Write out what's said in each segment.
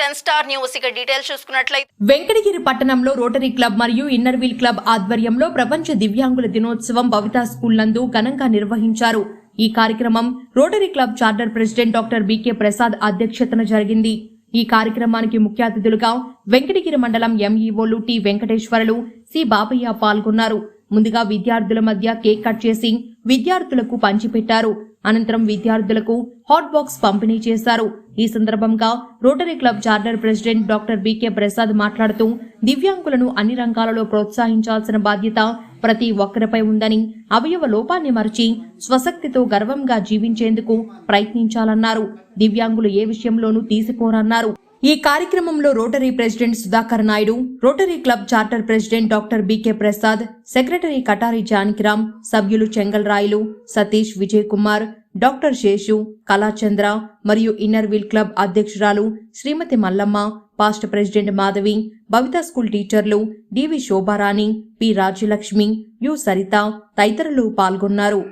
Ten Star News. ఇక details చూసుకున్నట్లయితే వెంకటగిరి పట్టణంలో రోటరీ క్లబ్ మరియు ఇన్నర్ వీల్ క్లబ్ ఆధ్వర్యంలో ప్రపంచ దివ్యాంగుల దినోత్సవం భవితా స్కూల్ నందు ఘనంగా నిర్వహించారు. ఈ కార్యక్రమం Rotary Club charter president doctor BK Prasad అధ్యక్షతన జరిగింది. ఈ కార్యక్రమానికి ముఖ్య అతిథులుగా వెంకటగిరి మండలం ఎంఈఓలు టి వెంకటేశ్వరులు సి బాబయ్య పాల్గొన్నారు. ముందుగా విద్యార్థుల మధ్య కేక్ కట్ చేసి విద్యార్థులకు పంచిపెట్టారు. అనంతరం విద్యార్థులకు హాట్ బాక్స్ పంపిణీ చేశారు. ఈ సందర్భంగా Rotary Club charter president doctor BK Prasad మాట్లాడుతూ దివ్యాంగులను అన్ని రంగాలలో ప్రోత్సహించాల్సిన బాధ్యత ప్రతి ఒక్కరిపై ఉందని అవయవ లోపాన్ని మరచి స్వశక్తితో గర్వంగా జీవించేందుకు ప్రయత్నించాలన్నారు. దివ్యాంగులు ఏ విషయంలోనూ తీసిపోరన్నారు. ఈ కార్యక్రమంలో Rotary president Sudhakar Naidu Rotary Club charter president doctor BK Prasad secretary Katari Janakiram సభ్యులు చెంగల్ రాయులు సతీష్ విజయ్ కుమార్ డాక్టర్ శేషు కళాచంద్ర మరియు ఇన్నర్ వీల్ క్లబ్ అధ్యక్షురాలు Srimathi Mallamma past president Madhavi Babitha school టీచర్లు DV Shobharani P Rajyalakshmi U Saritha తదితరులు పాల్గొన్నారు.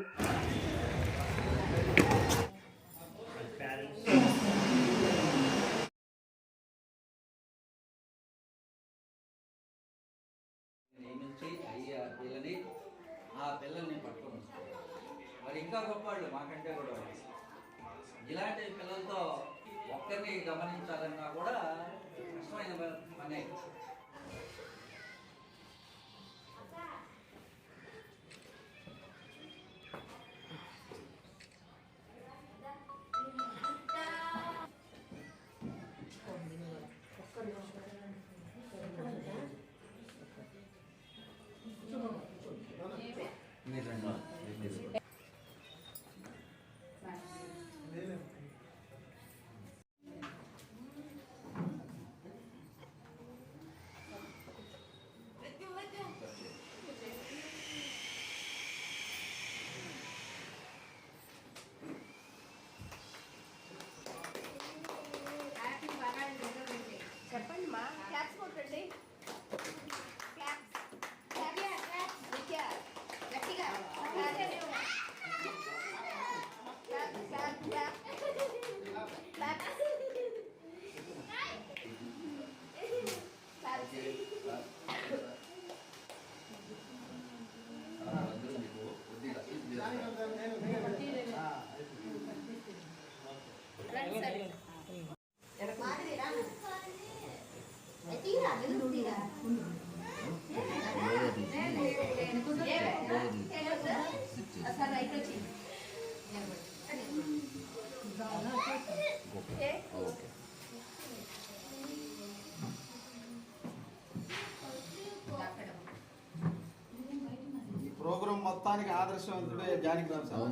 Programme మొత్తానికి ఆదర్శవంతుడే జానకి రావు sir.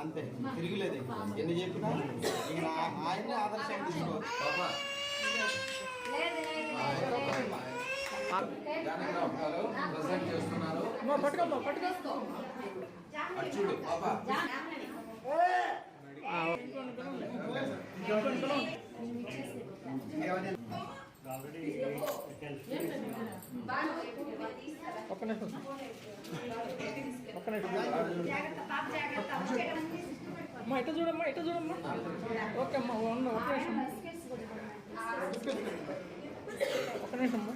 అంతే. తిరిగిలేదు. ఎన్ని చెప్పినా ఇక నా- ఆయన్నే ఆదర్శం తీసుకో పాప జానకిరావు గారు ప్రజెంట్ చేస్తున్నారు అటు చూడు పాప అమ్మా ఇటు చూడమ్మా ఇటు చూడమ్మా ఓకే అమ్మా ఉన్న ఒక నిమిషం. ఒక నిమిషం అమ్మా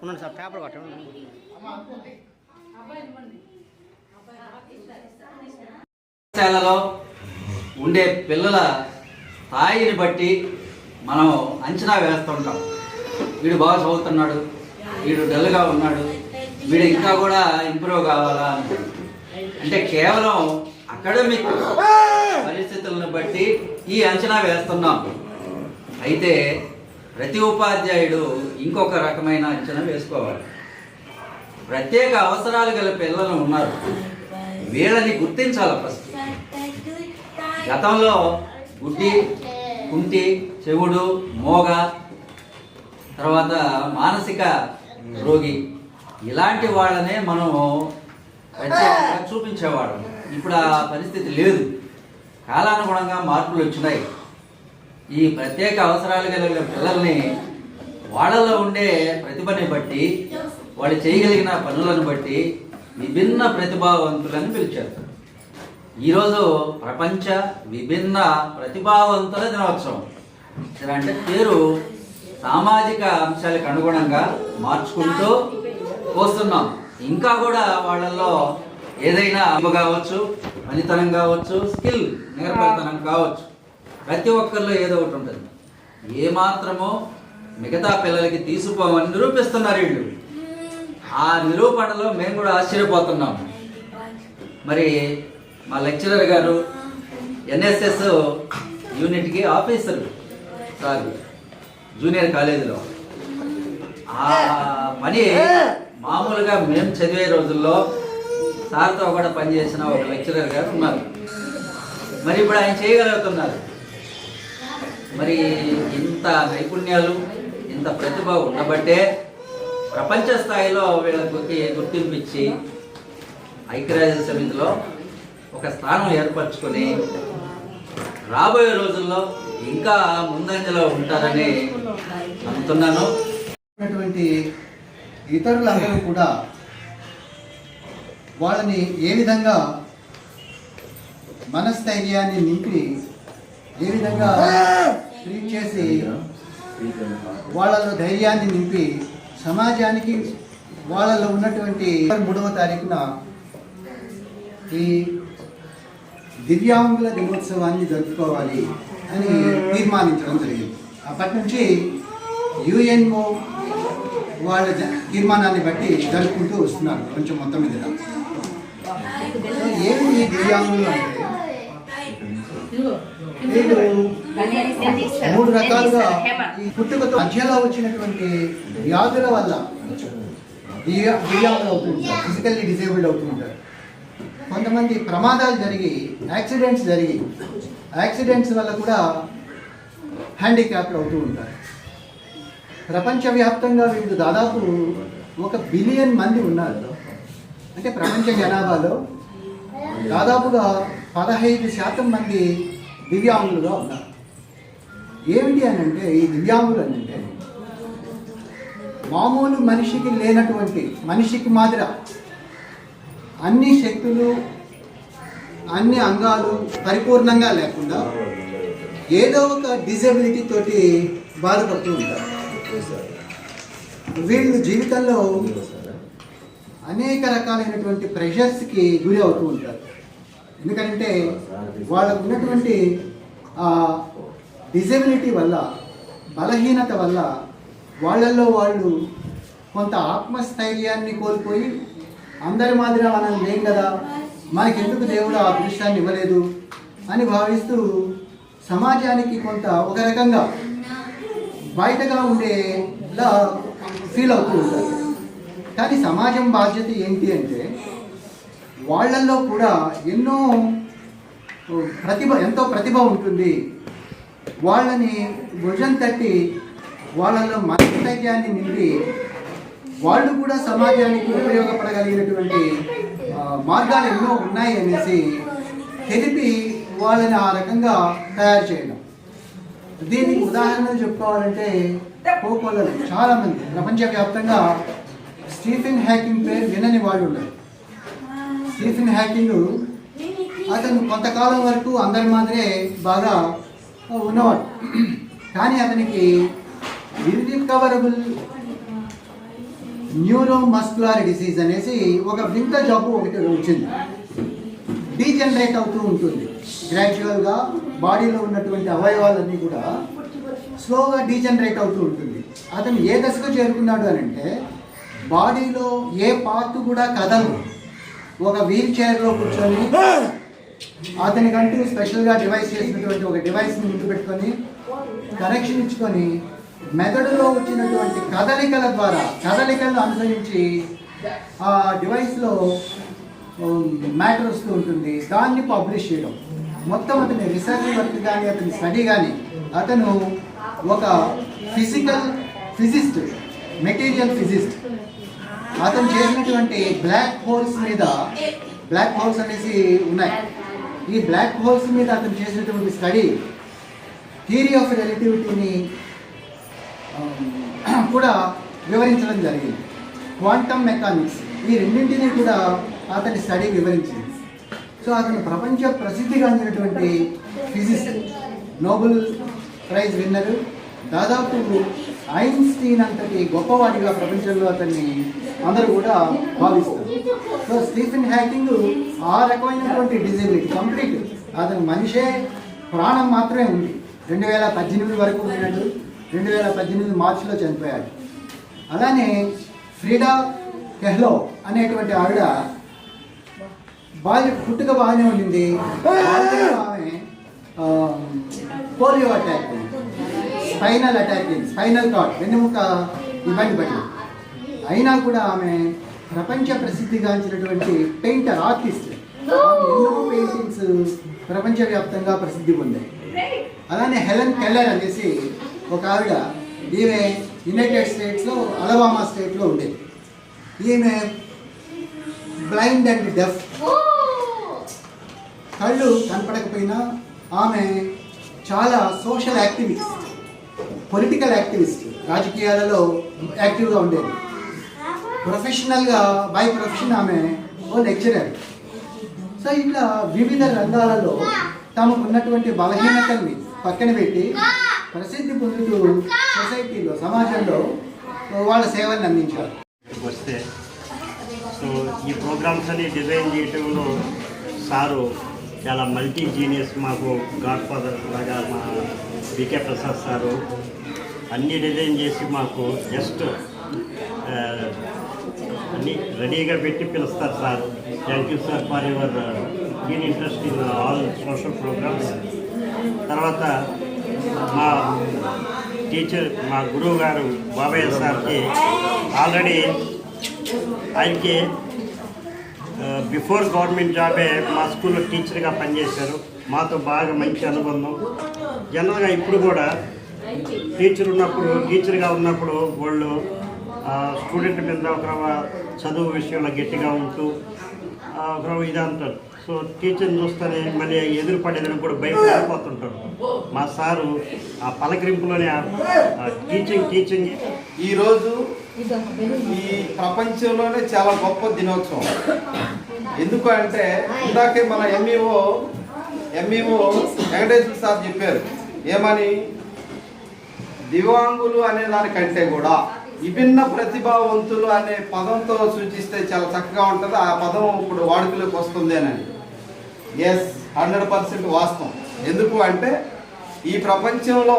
ఉండండి సార్ పేపర్ పట్టండి పాఠశాలలో ఉండే పిల్లల స్థాయిని బట్టి మనం అంచనా వేస్తుంటాం. వీడు బాగా చదువుతున్నాడు వీడు డల్గా ఉన్నాడు వీడు ఇంకా కూడా ఇంప్రూవ్ కావాలా అంటే కేవలం అకాడమిక్ పరిస్థితులను బట్టి ఈ అంచనా వేస్తున్నాం. అయితే ప్రతి ఉపాధ్యాయుడు ఇంకొక రకమైన అంచనా వేసుకోవాలి. ప్రత్యేక అవసరాలు గల పిల్లలు ఉన్నారు. వీళ్ళని గుర్తించాలి ఫస్ట్. గతంలో గుడ్డి కుంటి చెవుడు మోగ తర్వాత మానసిక రోగి. ఇలాంటి వాళ్ళనే మనం ప్రత్యేకంగా చూపించేవాళ్ళం. ఇప్పుడు ఆ పరిస్థితి లేదు. కాలానుగుణంగా మార్పులు వచ్చినాయి. ఈ ప్రత్యేక అవసరాలు కలిగిన పిల్లల్ని వాళ్ళలో ఉండే ప్రతిభని బట్టి వాళ్ళు చేయగలిగిన పనులను బట్టి విభిన్న ప్రతిభావంతులని పిలిచారు. ఈరోజు ప్రపంచ విభిన్న ప్రతిభావంతుల దినోత్సవం. ఇలాంటి అంటే పేరు సామాజిక అంశాలకు అనుగుణంగా మార్చుకుంటూ వస్తున్నాం. ఇంకా కూడా వాళ్ళల్లో ఏదైనా అమ్మ కావచ్చు పనితనం కావచ్చు స్కిల్ నిగరపరితనం కావచ్చు ప్రతి ఒక్కరిలో ఏదో ఒకటి ఉంటుంది. ఏ మాత్రమో మిగతా పిల్లలకి తీసుకోమని నిరూపిస్తున్నారు వీళ్ళు. ఆ నిరూపణలో మేము కూడా ఆశ్చర్యపోతున్నాం. మరి మా లెక్చరర్ గారు ఎన్ఎస్ఎస్ యూనిట్కి ఆఫీసర్ సార్ జూనియర్ కాలేజీలో. ఆ పని మామూలుగా మేము చదివే రోజుల్లో సార్తో కూడా పనిచేసిన ఒక లెక్చరర్ గారు ఉన్నారు. మరి ఇప్పుడు ఆయన చేయగలుగుతున్నారు. మరి ఇంత నైపుణ్యాలు ఇంత ప్రతిభ ఉండబట్టే ప్రపంచ స్థాయిలో వీళ్ళకి గుర్తింపిచ్చి ఐక్యరాజ్య సమితిలో ఒక స్థానం ఏర్పరచుకొని రాబోయే రోజుల్లో ఇంకా ముందంజలో ఉంటారని అనుకున్నాను ఇతరులందరూ కూడా వాళ్ళని ఏ విధంగా మనస్థైర్యాన్ని నింపి ఏ విధంగా ట్రీట్ చేసి వాళ్ళలో ధైర్యాన్ని నింపి సమాజానికి వాళ్ళలో ఉన్నటువంటి మూడవ తారీఖున ఈ దివ్యాంగుల దినోత్సవాన్ని జరుపుకోవాలి అని తీర్మానించడం జరిగింది. అప్పటి నుంచి యుఎన్ఓ వాళ్ళ తీర్మానాన్ని బట్టి జరుపుకుంటూ వస్తున్నారు. కొంచెం మొత్తం మీద. ఏమి ఈ దివ్యాంగులు అంటే మూడు రకాలుగా ఈ పుట్టుకతో మధ్యలో వచ్చినటువంటి వ్యాధుల వల్ల దివ్యాంగులు అవుతుంటారు ఫిజికల్లీ డిసేబుల్డ్ అవుతుంటారు కొంతమంది ప్రమాదాలు జరిగి యాక్సిడెంట్స్ జరిగి యాక్సిడెంట్స్ వల్ల కూడా హ్యాండిక్యాప్డ్ అవుతూ ఉంటారు. ప్రపంచవ్యాప్తంగా వీళ్ళు దాదాపు ఒక బిలియన్ మంది ఉన్నారు. అంటే ప్రపంచ జనాభాలో దాదాపుగా పదహైదు శాతం మంది దివ్యాంగులుగా ఉన్నారు. ఏమిటి అని అంటే ఈ దివ్యాంగులు అని అంటే మామూలు మనిషికి లేనటువంటి మనిషికి మాదిర అన్ని శక్తులు అన్ని అంగాలు పరిపూర్ణంగా లేకుండా ఏదో ఒక డిజబిలిటీ తోటి బాధపడుతూ ఉంటారు. వీళ్ళు జీవితంలో అనేక రకాలైనటువంటి ప్రెషర్స్కి గురి అవుతూ ఉంటారు. ఎందుకంటే వాళ్ళకు ఉన్నటువంటి ఆ డిజబిలిటీ వల్ల బలహీనత వల్ల వాళ్ళల్లో వాళ్ళు కొంత ఆత్మస్థైర్యాన్ని కోల్పోయి అందరి మాదిరిగా మనం లేం కదా? మనకెందుకు దేవుడు ఆ దృశ్యాన్ని ఇవ్వలేదు? అని భావిస్తూ సమాజానికి కొంత ఒక రకంగా బయటగా ఉండేలా ఫీల్ అవుతూ ఉంటారు. కానీ సమాజం బాధ్యత ఏంటి అంటే వాళ్ళల్లో కూడా ఎన్నో ప్రతిభ ఎంతో ప్రతిభ ఉంటుంది. వాళ్ళని భుజం తట్టి వాళ్ళలో మనస్థైర్యాన్ని నింపి వాళ్ళు కూడా సమాజానికి ఉపయోగపడగలిగినటువంటి మార్గాలు ఎన్నో ఉన్నాయి అనేసి తెలిపి వాళ్ళని ఆ రకంగా తయారు చేయడం. దీనికి ఉదాహరణలు చెప్పుకోవాలంటే కోకోలలో చాలామంది ప్రపంచవ్యాప్తంగా స్టీఫెన్ హ్యాకింగ్ పేరు వినని వాళ్ళు ఉన్నారు స్టీఫెన్ హ్యాకింగ్ అతను కొంతకాలం వరకు అందరి మాదిరే బాగా ఉన్నవాడు. కానీ అతనికి ఇర్రికవరబుల్ న్యూరో మస్కులార్ డిసీజ్ అనేసి ఒక వింత జబ్బు ఒకటి వచ్చింది. డీజనరేట్ అవుతూ ఉంటుంది. గ్రాడ్యువల్గా బాడీలో ఉన్నటువంటి అవయవాలన్నీ కూడా స్లోగా డీజనరేట్ అవుతూ ఉంటుంది. అతను ఏ దశకు చేరుకున్నాడు అని అంటే బాడీలో ఏ పార్ట్ కూడా కదలు ఒక వీల్ చైర్లో కూర్చొని అతనికంటూ స్పెషల్గా డివైస్ చేసినటువంటి ఒక డివైస్ని ముందు పెట్టుకొని కనెక్షన్ ఇచ్చుకొని మెదడులో వచ్చినటువంటి కదలికల ద్వారా కదలికలను అనుసరించి ఆ డివైస్లో మ్యాటర్ వస్తూ ఉంటుంది. దాన్ని పబ్లిష్ చేయడం. మొత్తం అతని రీసెర్చ్ వర్క్ కానీ అతని స్టడీ కానీ అతను ఒక ఫిజికల్ ఫిజిస్ట్ మెటీరియల్ ఫిజిస్ట్ అతను చేసినటువంటి బ్లాక్ హోల్స్ మీద బ్లాక్ హోల్స్ అనేసి ఉన్నాయి. ఈ బ్లాక్ హోల్స్ మీద అతను చేసినటువంటి స్టడీ థియరీ ఆఫ్ రిలేటివిటీని కూడా వివరించడం జరిగింది. క్వాంటమ్ మెకానిక్స్ ఈ రెండింటినీ కూడా అతని స్టడీ వివరించింది. సో అతను ప్రపంచ ప్రసిద్ధిగాంచినటువంటి ఫిజిస్ట్ నోబెల్ ప్రైజ్ విన్నరు దాదాపు ఐన్స్టీన్ అంతటి గొప్పవాడిగా ప్రపంచంలో అతన్ని అందరూ కూడా భావిస్తారు. సో స్టీఫెన్ హ్యాకింగ్ ఆ రకమైనటువంటి డిజబిలిటీ కంప్లీట్. అతను మనిషే ప్రాణం మాత్రమే ఉంది. రెండు వేల పద్దెనిమిది వరకు ఉన్నాడు రెండు వేల పద్దెనిమిది మార్చిలో చనిపోయాడు. అలానే ఫ్రీడా కెహ్లో అనేటువంటి ఆవిడ బాల్య పుట్టుక బాగానే ఉండింది. ఆమె polio attack spinal attack spinal cord వెన్నెముక ఇబ్బంది పడింది అయినా కూడా ఆమె ప్రపంచ ప్రసిద్ధిగాంచినటువంటి పెయింటర్ ఆర్టిస్ట్. ఎన్నో పెయింటింగ్స్ ప్రపంచవ్యాప్తంగా ప్రసిద్ధి పొందాయి. అలానే హెలెన్ కెల్లర్ అనేసి ఒక ఆవిడ ఈమె యునైటెడ్ స్టేట్స్లో అలబామా స్టేట్లో ఉండేది. ఈమె బ్లైండ్ అండ్ డెఫ్ కళ్ళు కనపడకపోయినా ఆమె చాలా సోషల్ యాక్టివిస్ట్ పొలిటికల్ యాక్టివిస్ట్ రాజకీయాలలో యాక్టివ్గా ఉండేది. ప్రొఫెషనల్గా బై ప్రొఫెషన్ ఆమె ఓ లెక్చరర్ సో ఇట్లా వివిధ రంగాలలో తమకు ఉన్నటువంటి బలహీనతల్ని పక్కన పెట్టి ప్రసిద్ధి పొందుతూ సొసైటీలో సమాజంలో వాళ్ళ సేవలను అందించారు. వస్తే సో ఈ ప్రోగ్రామ్స్ అన్ని డిజైన్ చేయటంలో సారు చాలా మల్టీ జీనియస్ మాకు గాడ్ ఫాదర్ లాగా మా వికే ప్రసాద్ సారు అన్ని డిజైన్ చేసి మాకు జస్ట్ అన్నీ రెడీగా పెట్టి పిలుస్తారు sir. Thank you sir for your keen interest in all social programmes తర్వాత మా టీచర్ మా గురువు గారు బాబయ్య సార్కి ఆల్రెడీ ఆయనకి బిఫోర్ గవర్నమెంట్ జాబే మా స్కూల్లో టీచర్గా పనిచేశారు. మాతో బాగా మంచి అనుబంధం. జనరల్గా ఇప్పుడు కూడా టీచర్ ఉన్నప్పుడు టీచర్గా ఉన్నప్పుడు వాళ్ళు స్టూడెంట్ మీద ఒక చదువు విషయంలో గట్టిగా ఉంటూ ఆ, ఒక అంటారు. సో టీచర్ని చూస్తేనే మళ్ళీ ఎదురు పడేదని కూడా భయపడిపోతుంటారు మా సారు ఆ పలకరింపులోనే ఆ టీచింగ్ టీచింగ్ ఈరోజు ఈ ప్రపంచంలోనే చాలా గొప్ప దినోత్సవం. ఎందుకు అంటే ఇందాకే మన ఎంఈఓ ఎంఈఓ వెంకటేశ్వర సార్ చెప్పారు. ఏమని? దివాంగులు అనే దానికంటే కూడా విభిన్న ప్రతిభావంతులు అనే పదంతో సూచిస్తే చాలా చక్కగా ఉంటుంది. ఆ పదం ఇప్పుడు వాడుకలోకి వస్తుంది అని. ఎస్ హండ్రెడ్ పర్సెంట్ వాస్తవం. ఎందుకు అంటే ఈ ప్రపంచంలో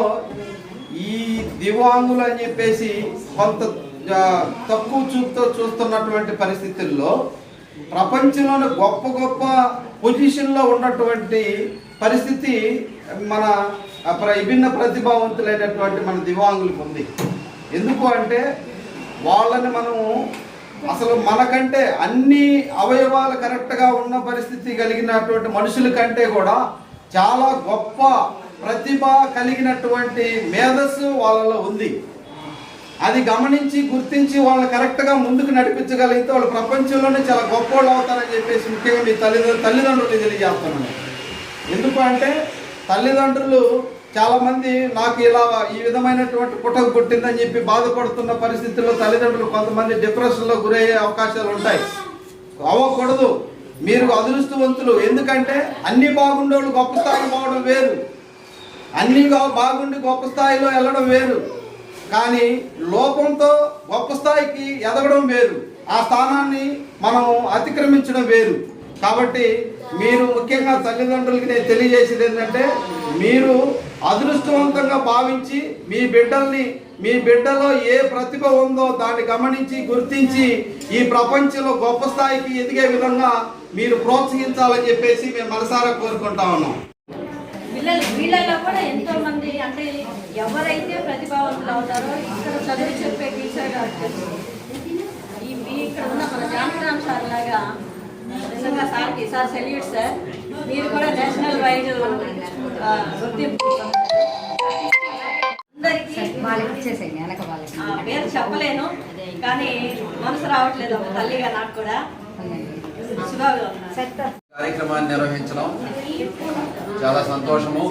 ఈ దివాంగులు అని చెప్పేసి కొంత తక్కువ చూపుతో చూస్తున్నటువంటి పరిస్థితుల్లో ప్రపంచంలోని గొప్ప గొప్ప పొజిషన్లో ఉన్నటువంటి పరిస్థితి మన విభిన్న ప్రతిభావంతులైనటువంటి మన దివాంగులకు ఉంది. ఎందుకు అంటే వాళ్ళని మనము అసలు మనకంటే అన్ని అవయవాలు కరెక్ట్గా ఉన్న పరిస్థితి కలిగినటువంటి మనుషుల కంటే కూడా చాలా గొప్ప ప్రతిభ కలిగినటువంటి మేధస్సు వాళ్ళలో ఉంది. అది గమనించి గుర్తించి వాళ్ళని కరెక్ట్గా ముందుకు నడిపించగలిగితే వాళ్ళు ప్రపంచంలోనే చాలా గొప్ప అవుతారని చెప్పేసి ముఖ్యంగా మీ తల్లిదండ్రులు తల్లిదండ్రులు తెలియజేస్తున్నాను ఎందుకు అంటే తల్లిదండ్రులు చాలా మంది నాకు ఇలా ఈ విధమైనటువంటి పుట్టకు పుట్టిందని చెప్పి బాధపడుతున్న పరిస్థితుల్లో తల్లిదండ్రులు కొంతమంది డిప్రెషన్లో గురయ్యే అవకాశాలు ఉంటాయి. అవ్వకూడదు. మీరు అదృష్టవంతులు. ఎందుకంటే అన్ని బాగుండేవాళ్ళు గొప్ప స్థాయికి పోవడం వేరు. అన్ని బాగుండి గొప్ప స్థాయిలో వెళ్ళడం వేరు. కానీ లోపంతో గొప్ప స్థాయికి ఎదగడం వేరు. ఆ స్థానాన్ని మనం అతిక్రమించడం వేరు. కాబట్టి మీరు ముఖ్యంగా తల్లిదండ్రులకి నేను తెలియజేసేది ఏంటంటే మీరు అదృష్టవంతంగా భావించి మీ బిడ్డల్ని మీ బిడ్డలో ఏ ప్రతిభ ఉందో దాన్ని గమనించి గుర్తించి ఈ ప్రపంచంలో గొప్ప స్థాయికి ఎదిగే విధంగా మీరు ప్రోత్సహించాలని చెప్పేసి మేము మనసారా కోరుకుంటా ఉన్నాం. పిల్లలు వీళ్ళలో కూడా ఎంతో మంది అంటే ఎవరైతే ప్రతిభావంతులు అవుతారో ఇక్కడ చదువు చెప్పే టీచర్ గారు ఇక్కడ ఉన్న మన జానకరామ్ సార్ లాగా నిజంగా సార్కి సార్ సెల్యూట్ సార్. మీరు కూడా నేషనల్ వైడ్ గుర్తింపు అందరికీ పేరు చెప్పలేను కానీ మనసు రావట్లేదు ఒక తల్లిగా నాకు కూడా. కార్యక్రమాన్ని నిర్వహించడం చాలా సంతోషము.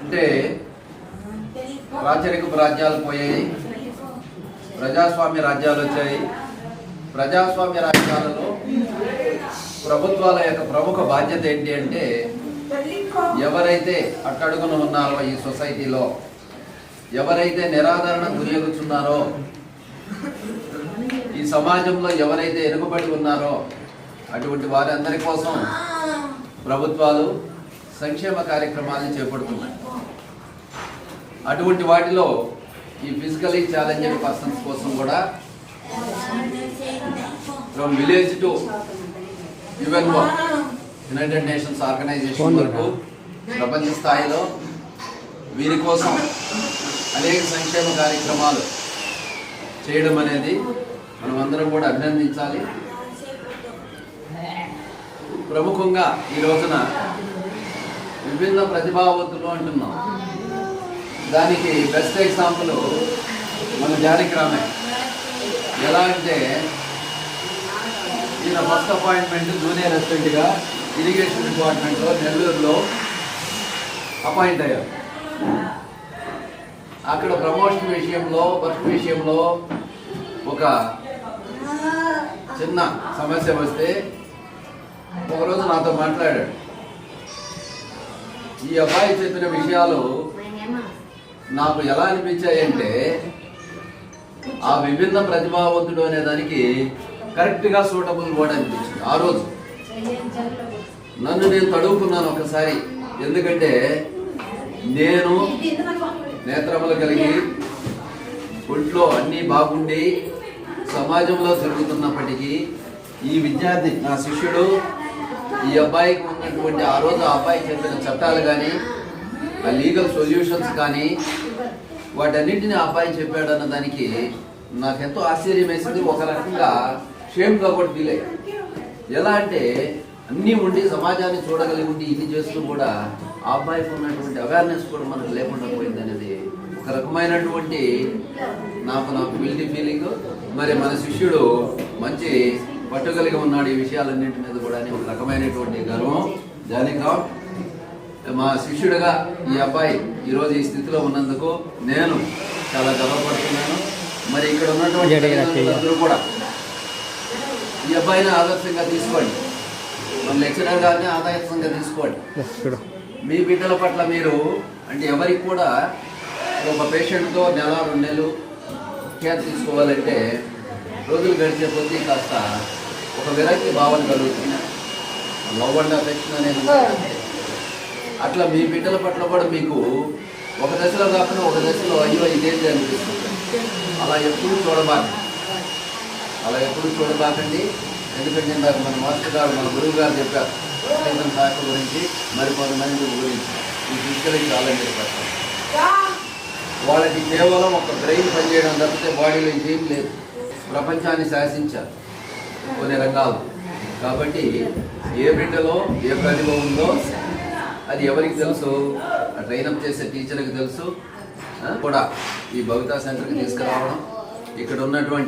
అంటే రాచరికపు రాజ్యాలు పోయాయి ప్రజాస్వామ్య రాజ్యాలు వచ్చాయి. ప్రజాస్వామ్య రాజ్యాలలో ప్రభుత్వాల యొక్క ప్రముఖ బాధ్యత ఏంటి అంటే ఎవరైతే అట్టడుగున ఉన్నారో ఈ సొసైటీలో ఎవరైతే నిరాదరణ గురియగుచున్నారో ఈ సమాజంలో ఎవరైతే ఎరుగుబడి ఉన్నారో అటువంటి వారందరి కోసం ప్రభుత్వాలు సంక్షేమ కార్యక్రమాలను చేపడుతున్నాయి. అటువంటి వాటిలో ఈ ఫిజికలీ ఛాలెంజింగ్ పర్సన్స్ కోసం కూడా from village to U N O United Nations Organisation వరకు ప్రపంచ స్థాయిలో వీరి కోసం అనేక సంక్షేమ కార్యక్రమాలు చేయడం అనేది మనం అందరం కూడా అభినందించాలి. ప్రముఖంగా ఈ రోజున విభిన్న ప్రతిభావంతులు అంటున్నాం. దానికి బెస్ట్ ఎగ్జాంపుల్ మన జానకిరామే ఎలా అంటే ఈయన ఫస్ట్ అపాయింట్మెంట్ జూనియర్ అసిస్టెంట్గా ఇరిగేషన్ డిపార్ట్మెంట్లో నెల్లూరులో అపాయింట్ అయ్యారు. అక్కడ ప్రమోషన్ విషయంలో వర్క్ విషయంలో ఒక చిన్న సమస్య వస్తే ఒకరోజు నాతో మాట్లాడాడు. ఈ అబ్బాయి చెప్పిన విషయాలు నాకు ఎలా అనిపించాయంటే ఆ విభిన్న ప్రతిభావంతుడు అనే దానికి కరెక్ట్గా సూటబుల్ వర్డ్ అనిపించింది. ఆ రోజు నన్ను నేను తడువుకున్నాను ఒకసారి. ఎందుకంటే నేను నేత్రములు కలిగి ఒంట్లో అన్నీ బాగుండి సమాజంలో జరుగుతున్నప్పటికీ ఈ విద్యార్థి నా శిష్యుడు ఈ అబ్బాయికి ఉన్నటువంటి ఆ రోజు ఆ అబ్బాయి చెప్పిన చట్టాలు కానీ ఆ లీగల్ సొల్యూషన్స్ కానీ వాటన్నింటినీ ఆ అబ్బాయి చెప్పాడన్న దానికి నాకెంతో ఆశ్చర్యం వేసింది ఒక రకంగా షేమ్గా కూడా ఫీల్ ఎలా అంటే అన్నీ ఉండి సమాజాన్ని చూడగలిగి ఉండి ఇన్ని చేస్తూ కూడా ఆ అబ్బాయికి ఉన్నటువంటి అవేర్నెస్ కూడా మనకు లేకుండా పోయింది అనేది ఒక రకమైనటువంటి నాకు నాకు గిల్టీ ఫీలింగ్ మరి మన శిష్యుడు మంచి పట్టుకలిగి ఉన్నాడు ఈ విషయాలన్నింటి మీద కూడా ఒక రకమైనటువంటి గర్వం. జానికాం మా శిష్యుడిగా ఈ అబ్బాయి ఈరోజు ఈ స్థితిలో ఉన్నందుకు నేను చాలా గర్వపడుతున్నాను. మరి ఇక్కడ ఉన్నటువంటి కూడా ఈ అబ్బాయిని ఆదర్శంగా తీసుకోండి. మన లెక్చరర్ గారిని ఆదర్శంగా తీసుకోండి. మీ బిడ్డల పట్ల మీరు అంటే ఎవరికి కూడా ఒక పేషెంట్తో నెల రెండు నెలలు కేర్ తీసుకోవాలంటే రోజులు గడిచే కొద్దీ కాస్త ఒక విరక్తి భావన కలుగుతుంది. లవ్ అండ్ అఫెక్షన్ అనేది. అట్లా మీ బిడ్డల పట్ల కూడా మీకు ఒక దశలో కాకుండా ఒక దశలో అయ్యో ఇదేంటి అనిపిస్తుంది. అలా ఎప్పుడు చూడబాకండి. అలా ఎప్పుడు చూడబాకండి ఎందుకంటే నాకు మన మాస్టర్ గారు మన గురువు గారు చెప్పారు సైతం శాఖ గురించి మరి కొంతమంది గురించి. ఈ ఫిజికల్ చాలా వాళ్ళకి కేవలం ఒక బ్రెయిన్ పనిచేయడం తప్పితే బాడీలో ఇంకేం లేదు. ప్రపంచాన్ని శాసించారు కొన్ని రంగాలు కాబట్టి ఏ బిడ్డలో ఏ ప్రతిభ ఉందో అది ఎవరికి తెలుసు? ఆ ట్రైనప్ చేసే టీచర్కి తెలుసు. కూడా ఈ భవితా సెంటర్కి తీసుకురావడం. ఇక్కడ ఉన్నటువంటి